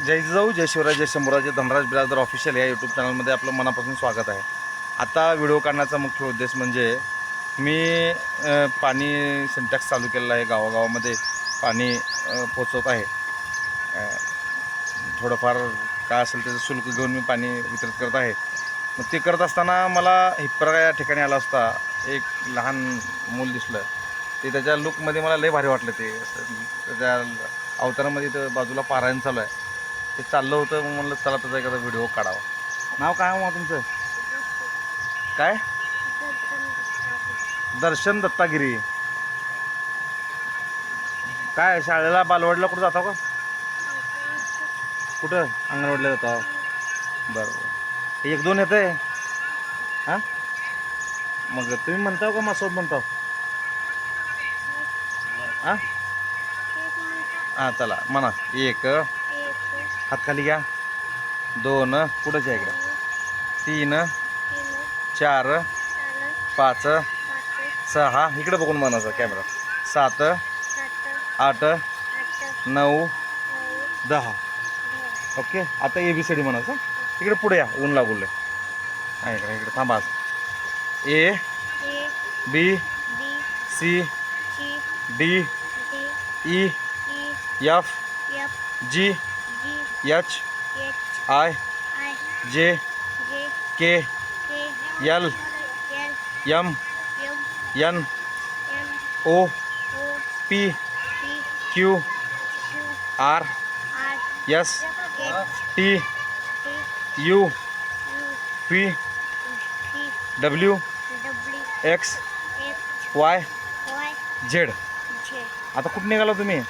जय जाऊ जय शिवराज जय शंभूराजे धनराज बिराजदार ऑफिशियल या यूट्यूब चॅनलमध्ये आपलं मनापासून स्वागत आहे. आता व्हिडिओ काढण्याचा मुख्य उद्देश म्हणजे मी पाणी सिंटॅक्स चालू केलेला आहे गावागावामध्ये पाणी पोचवत आहे. थोडंफार काय असेल त्याचं शुल्क घेऊन मी पाणी वितरित करत आहे. मग ते करत असताना मला हिप्परगा या ठिकाणी आला असता एक लहान मूल दिसलं. ते त्याच्या लुकमध्ये मला लय भारी वाटलं ते. त्याच्या अवतारामध्ये तर बाजूला पारायण चालू आहे. ते चाललं होतं मग म्हणलं चला त्याचा एखादा व्हिडिओ काढावा. नाव काय हो मग तुमचं? काय? दर्शन दत्तागिरी. काय शाळेला बालवाडीला कुठं जाता का? कुठं? अंगणवाडीला जाता. बरं बरं. एक दोन येतं आहे हां? मग तुम्ही म्हणता का मासोबत म्हणता? हां? हां चला. म्हणा. एक हात खाली घ्या. दोन कुठंच या इकडं. तीन चार पाच सहा. इकडं बघून म्हणायचं कॅमेरा. सात आठ नऊ दहा. ओके? आता ए बी सी डी म्हणायचं. इकडे पुढे या. ऊन लागूल नाही इकडे इकडे. थांबा A B C D E F G H I J K L M N O P Q R S T U P W X Y Z आता कुठं निघाला तुम्ही?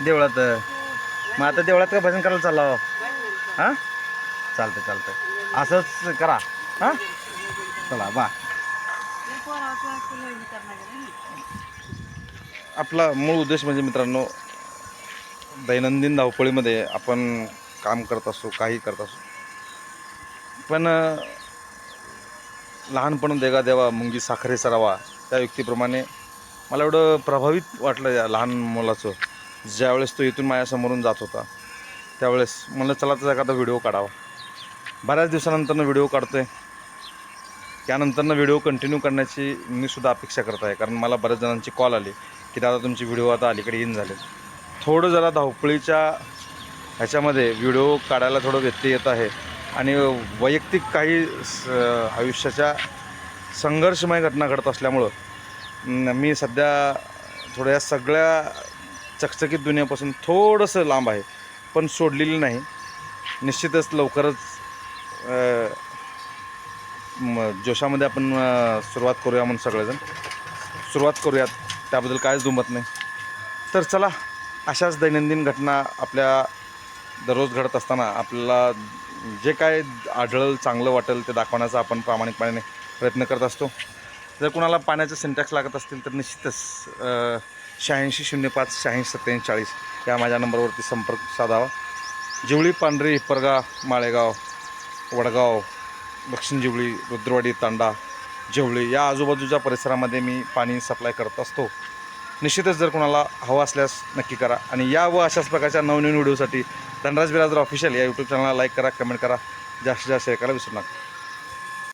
देवळात. मग आता देवळात का भजन करायला चालला हो? हां? चालतं चालतं असंच करा. हां? चला बा. आपला मूळ उद्देश म्हणजे मित्रांनो दैनंदिन धावपळीमध्ये आपण काम करत असतो काही करत असतो पण लहानपण देगा देवा मुंगी साखरे सरावा त्या व्यक्तीप्रमाणे मला एवढं प्रभावित वाटलं या लहान मुलाचं. ज्यावेळेस तो इथून माझ्यासमोरून जात होता त्यावेळेस म्हणलं चला त्याचा एखादा व्हिडिओ काढावा. बऱ्याच दिवसानंतरनं व्हिडिओ काढतो आहे त्यानंतरनं व्हिडिओ कंटिन्यू करण्याची मी सुद्धा अपेक्षा करत आहे कारण मला बऱ्याच जणांची कॉल आली की दादा तुमचे व्हिडिओ आता अलीकडे येईन झाले थोडं जरा धावपळीच्या ह्याच्यामध्ये व्हिडिओ काढायला थोडं व्यत्यय येत आहे. आणि वैयक्तिक काही स आयुष्याच्या संघर्षमय घटना घडत असल्यामुळं मी सध्या थोड्या सगळ्या चकचकीत दुनियापासून थोडंसं लांब आहे पण सोडलेली नाही. निश्चितच लवकरच जोशामध्ये आपण सुरुवात करूया म्हणून सगळेजण. सुरुवात करूयात त्याबद्दल कायच दुमत नाही. तर चला अशाच दैनंदिन घटना आपल्या दररोज घडत असताना आपल्याला जे काय आढळल चांगलं वाटेल ते दाखवण्याचा आपण प्रामाणिकपणे प्रयत्न करत असतो. जर कुणाला पाण्याचे सिंटॅक्स लागत असतील तर निश्चितच शहाऐंशी शून्य पाच शहाऐंशी सत्याऐंशी चाळीस या माझ्या नंबरवरती संपर्क साधावा. जिवळी पांढरी हिप्परगा माळेगाव वडगाव दक्षिण जिवळी रुद्रवाडी तांडा जेवळी या आजूबाजूच्या परिसरामध्ये मी पाणी सप्लाय करत असतो. निश्चितच जर कोणाला हवं असल्यास नक्की करा आणि या व अशाच प्रकारच्या नवनवीन व्हिडिओसाठी धनराज बिराजर ऑफिशियल या यूट्यूब चॅनलला लाईक करा कमेंट करा. जास्तीत जास्त शेअर करायला विसरू नका.